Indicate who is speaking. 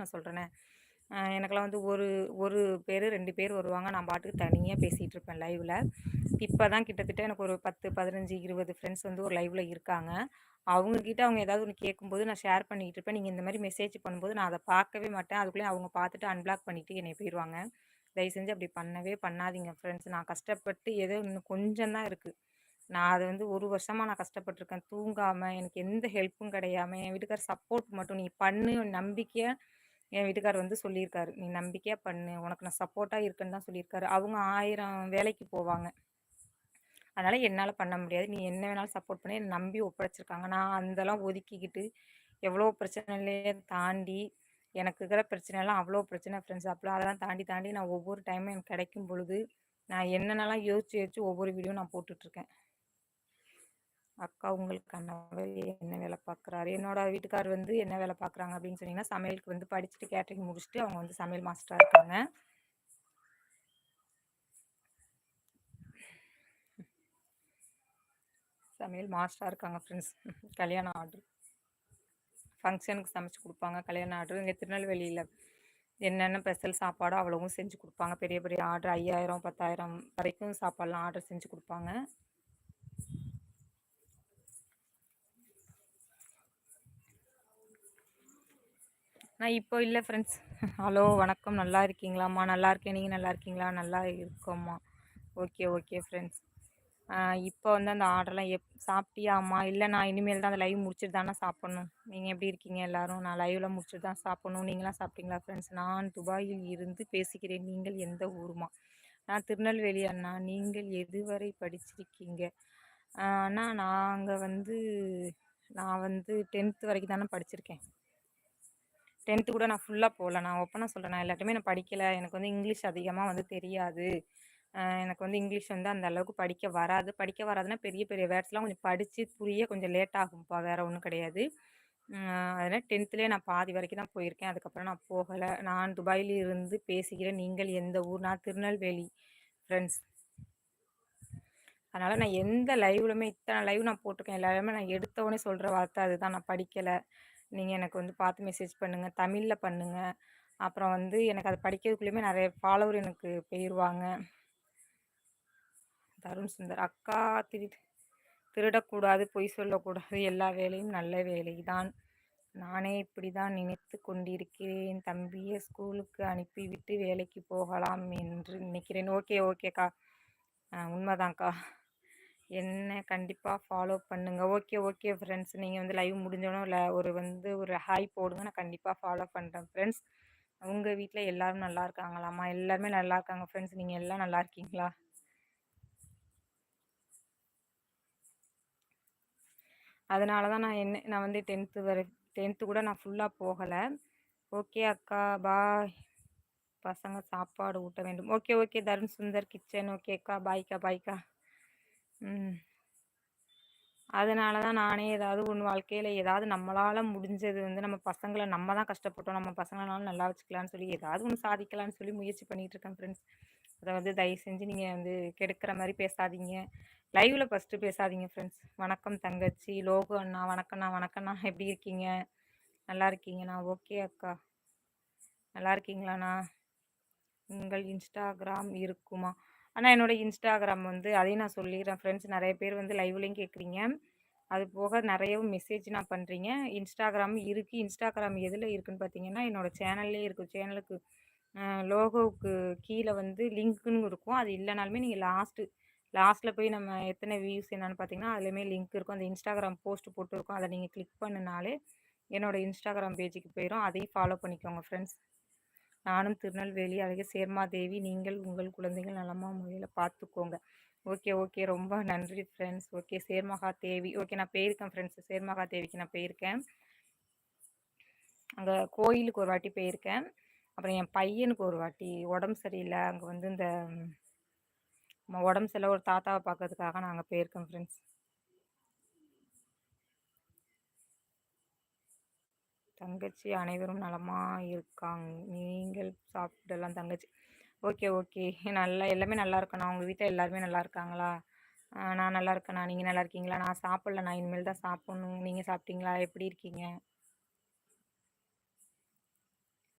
Speaker 1: நான் சொல்கிறேனே எனக்கெல்லாம் வந்து ஒரு ஒரு பேர் ரெண்டு பேர் வருவாங்க. நான் பாட்டுக்கு தனியாக பேசிகிட்டு இருப்பேன் லைவில். இப்போ தான் கிட்டத்தட்ட எனக்கு ஒரு பத்து பதினஞ்சு இருபது ஃப்ரெண்ட்ஸ் வந்து ஒரு லைவில் இருக்காங்க. அவங்கக்கிட்ட அவங்க ஏதாவது ஒன்று கேட்கும்போது நான் ஷேர் பண்ணிகிட்டு இருப்பேன். நீங்கள் இந்த மாதிரி மெசேஜ் பண்ணும்போது நான் அதை பார்க்கவே மாட்டேன். அதுக்குள்ளேயே அவங்க பார்த்துட்டு அன்பிளாக் பண்ணிவிட்டு என்னை போயிடுவாங்க தயவு செஞ்சு அப்படி பண்ணவே பண்ணாதீங்க ஃப்ரெண்ட்ஸ் நான் கஷ்டப்பட்டு ஏதோ இன்னும் கொஞ்சம் தான் இருக்குது நான் அது வந்து ஒரு வருஷமாக நான் கஷ்டப்பட்டுருக்கேன். தூங்காமல் எனக்கு எந்த ஹெல்ப்பும் கிடையாமல் என் வீட்டுக்கார சப்போர்ட் மட்டும் நீ பண்ணு நம்பிக்கையை என் வீட்டுக்கார் வந்து சொல்லியிருக்காரு நீ நம்பிக்கையாக பண்ணு உனக்கு நான் சப்போர்ட்டாக இருக்குன்னு தான் சொல்லியிருக்காரு. அவங்க ஆயிரம் வேலைக்கு போவாங்க. அதனால் என்னால் பண்ண முடியாது. நீ என்ன வேணாலும் சப்போர்ட் பண்ணி. என்னை நம்பி ஒப்படைச்சிருக்காங்க. நான் அந்தெல்லாம் ஒதுக்கிக்கிட்டு எவ்வளோ பிரச்சனையிலே தாண்டி எனக்கு இருக்கிற பிரச்சனைலாம் அவ்வளோ பிரச்சனை ஃப்ரெண்ட்ஸ் அப்போ அதெல்லாம் தாண்டி தாண்டி நான் ஒவ்வொரு டைமும் எனக்கு கிடைக்கும் பொழுது நான் என்னென்னலாம் யோசிச்சு யோசிச்சு ஒவ்வொரு வீடியோ நான் போட்டுட்ருக்கேன் அக்கா உங்களுக்கு கண்ணவர் என்ன வேலை பார்க்குறாரு என்னோட வீட்டுக்கார் வந்து என்ன வேலை பார்க்குறாங்க அப்படின்னு சொன்னீங்கன்னா சமையலுக்கு வந்து படிச்சுட்டு கேட்டரிங் முடிச்சுட்டு அவங்க வந்து சமையல் மாஸ்டராக இருக்காங்க. சமையல் மாஸ்டராக இருக்காங்க ஃப்ரெண்ட்ஸ் கல்யாண ஆர்டர் ஃபங்க்ஷனுக்கு சமைச்சு கொடுப்பாங்க. கல்யாண ஆர்டர் இங்கே திருநெல்வேலியில் என்னென்ன ஸ்பெஷல் சாப்பாடோ அவ்வளவும் செஞ்சு கொடுப்பாங்க. பெரிய பெரிய ஆர்டர் ஐயாயிரம் பத்தாயிரம் வரைக்கும் சாப்பாடெலாம் ஆர்டர் செஞ்சு கொடுப்பாங்க. நான் இப்போ இல்லை ஃப்ரெண்ட்ஸ் ஹலோ வணக்கம். நல்லா இருக்கீங்களாம்மா? நல்லா இருக்கேன். நீங்கள் நல்லா இருக்கீங்களா? நல்லா இருக்கோம்மா. ஓகே ஓகே ஃப்ரெண்ட்ஸ் இப்போ வந்து அந்த ஆர்டர்லாம் எப் சாப்பிட்டியாம்மா இல்லை நான் இனிமேல் தான் அந்த லைவ் முடிச்சுட்டு தானே சாப்பிட்ணும். நீங்கள் எப்படி இருக்கீங்க எல்லோரும்? நான் லைவில் முடிச்சுட்டு தான் சாப்பிட்ணும். நீங்களாம் சாப்பிட்டீங்களா ஃப்ரெண்ட்ஸ் நான் துபாயில் இருந்து பேசுகிறேன் நீங்கள் எந்த ஊருமா நான் திருநெல்வேலி அண்ணா. நீங்கள் எதுவரை படிச்சிருக்கீங்க? அண்ணா நாங்கள் வந்து நான் வந்து டென்த்து வரைக்கும் தானே படிச்சிருக்கேன். டென்த்து கூட நான் ஃபுல்லாக போகல. நான் ஓப்பனாக சொல்கிறேன் நான் எல்லாத்தையுமே நான் படிக்கலை. எனக்கு வந்து இங்கிலீஷ் அதிகமாக வந்து தெரியாது. எனக்கு வந்து இங்கிலீஷ் வந்து அந்த அளவுக்கு படிக்க வராது. படிக்க வராதுன்னா பெரிய பெரிய வேர்ட்ஸ்லாம் கொஞ்சம் படித்து புரிய கொஞ்சம் லேட் ஆகும்ப்பா. வேறு ஒன்றும் கிடையாது. அதனால் டென்த்துலேயே நான் பாதி வரைக்கும் தான் போயிருக்கேன். அதுக்கப்புறம் நான் போகலை. நான் துபாயில் இருந்து பேசுகிறேன் நீங்கள் எந்த ஊர்? நான் திருநெல்வேலி ஃப்ரெண்ட்ஸ் அதனால் நான் எந்த லைவ்லுமே இத்தனை லைவ் நான் போட்டிருக்கேன். எல்லாருமே நான் எடுத்தவொடனே சொல்கிற வார்த்தை அதுதான். நான் படிக்கலை. நீங்கள் எனக்கு வந்து பார்த்து மெசேஜ் பண்ணுங்கள் தமிழில் பண்ணுங்கள் அப்புறம் வந்து எனக்கு அதை படிக்கிறதுக்குள்ளேயுமே நிறைய ஃபாலோவர் எனக்கு போயிடுவாங்க தருண் சுந்தர் அக்கா திரு திருடக்கூடாது பொய் சொல்லக்கூடாது. எல்லா வேலையும் நல்ல வேலை தான் நானே இப்படி தான் நினைத்து கொண்டிருக்கிறேன். தம்பியை ஸ்கூலுக்கு அனுப்பிவிட்டு வேலைக்கு போகலாம் என்று நினைக்கிறேன். ஓகே ஓகேக்கா. உண்மைதான்க்கா. என்ன கண்டிப்பாக ஃபாலோ பண்ணுங்கள் ஓகே ஓகே ஃப்ரெண்ட்ஸ் நீங்கள் வந்து லைவ் முடிஞ்சோனோ இல்லை ஒரு வந்து ஒரு ஹாய் போடுங்க நான் கண்டிப்பாக ஃபாலோ பண்ணுறேன் ஃப்ரெண்ட்ஸ் உங்கள் வீட்டில் எல்லோரும் நல்லா இருக்காங்களாம்மா? எல்லாருமே நல்லா இருக்காங்க ஃப்ரெண்ட்ஸ் நீங்கள் எல்லாம் நல்லா இருக்கீங்களா? அதனால தான் நான் என்ன நான் வந்து டென்த்து வரை டென்த்து கூட நான் ஃபுல்லாக போகலை. ஓகே அக்கா பாய் பசங்க சாப்பாடு ஊட்ட வேண்டும். Okay okay Tarun Sundar kitchen ஓகேக்கா பாய்க்கா பாய்க்கா அதனால தான் நானே ஏதாவது ஒன்று வாழ்க்கையில் ஏதாவது நம்மளால் முடிஞ்சது வந்து நம்ம பசங்களை நம்ம தான் கஷ்டப்பட்டோம். நம்ம பசங்களாலும் நல்லா வச்சுக்கலான்னு சொல்லி ஏதாவது ஒன்று சாதிக்கலான்னு சொல்லி முயற்சி பண்ணிகிட்டு இருக்கேன் ஃப்ரெண்ட்ஸ் அதை வந்து தயவு செஞ்சு நீங்கள் வந்து கெடுக்கிற மாதிரி பேசாதீங்க. லைவில் ஃபஸ்ட்டு பேசாதீங்க ஃப்ரெண்ட்ஸ் வணக்கம் தங்கச்சி லோகு அண்ணா வணக்கண்ணா வணக்கண்ணா எப்படி இருக்கீங்க? நல்லா இருக்கீங்கண்ணா? ஓகே அக்கா. நல்லா இருக்கீங்களாண்ணா? உங்கள் இன்ஸ்டாகிராம் இருக்குமா? ஆனால் என்னோடய இன்ஸ்டாகிராம் வந்து அதையும் நான் சொல்லிடுறேன். ஃப்ரெண்ட்ஸ் நிறைய பேர் வந்து லைவ்லேயும் கேட்குறீங்க. அது போக நிறையவும் மெசேஜ் நான் பண்ணுறீங்க இன்ஸ்டாகிராம் இருக்குது இன்ஸ்டாகிராம் எதில் இருக்குதுன்னு பார்த்தீங்கன்னா என்னோடய சேனல்லே இருக்குது சேனலுக்கு லோகோவுக்கு கீழே வந்து லிங்க்குன்னு இருக்கும். அது இல்லைனாலுமே நீங்கள் லாஸ்ட்டு லாஸ்ட்டில் போய் நம்ம எத்தனை வியூஸ் என்னென்னு பார்த்தீங்கன்னா அதுலேயுமே லிங்க் இருக்கும். அந்த இன்ஸ்டாகிராம் போஸ்ட் போட்டுருக்கோம். அதை நீங்கள் கிளிக் பண்ணினாலே என்னோடய இன்ஸ்டாகிராம் பேஜுக்கு போயிடும் அதையும் ஃபாலோ பண்ணிக்கோங்க ஃப்ரெண்ட்ஸ் நானும் திருநெல்வேலி அழகு சேர்மாதேவி நீங்கள் உங்கள் குழந்தைகள் நலமாக முறையில் பார்த்துக்கோங்க ஓகே ஓகே. ரொம்ப நன்றி ஃப்ரெண்ட்ஸ் ஓகே சேர்மகா தேவி ஓகே நான் போயிருக்கேன் ஃப்ரெண்ட்ஸ் சேர்மகா தேவிக்கு நான் போயிருக்கேன். அங்கே கோயிலுக்கு ஒரு வாட்டி போயிருக்கேன். அப்புறம் என் பையனுக்கு ஒரு வாட்டி. உடம்பு சரியில்லை. அங்கே வந்து இந்த உடம்பு சரியில்லை. ஒரு தாத்தாவை பார்க்கறதுக்காக நான் அங்கே போயிருக்கேன் ஃப்ரெண்ட்ஸ் தங்கச்சி அனைவரும் நலமாக இருக்காங்க நீங்கள் சாப்பிடலாம் தங்கச்சி. Okay okay. நல்லா எல்லாமே நல்லா இருக்கணும். உங்கள் வீட்டில் எல்லாருமே நல்லா இருக்காங்களா? நான் நல்லா இருக்கேண்ணா நீங்கள் நல்லா இருக்கீங்களா? நான் சாப்பிட்ல. நான் இனிமேல் தான் சாப்பிட்ணும். நீங்கள் சாப்பிட்டீங்களா? எப்படி இருக்கீங்க?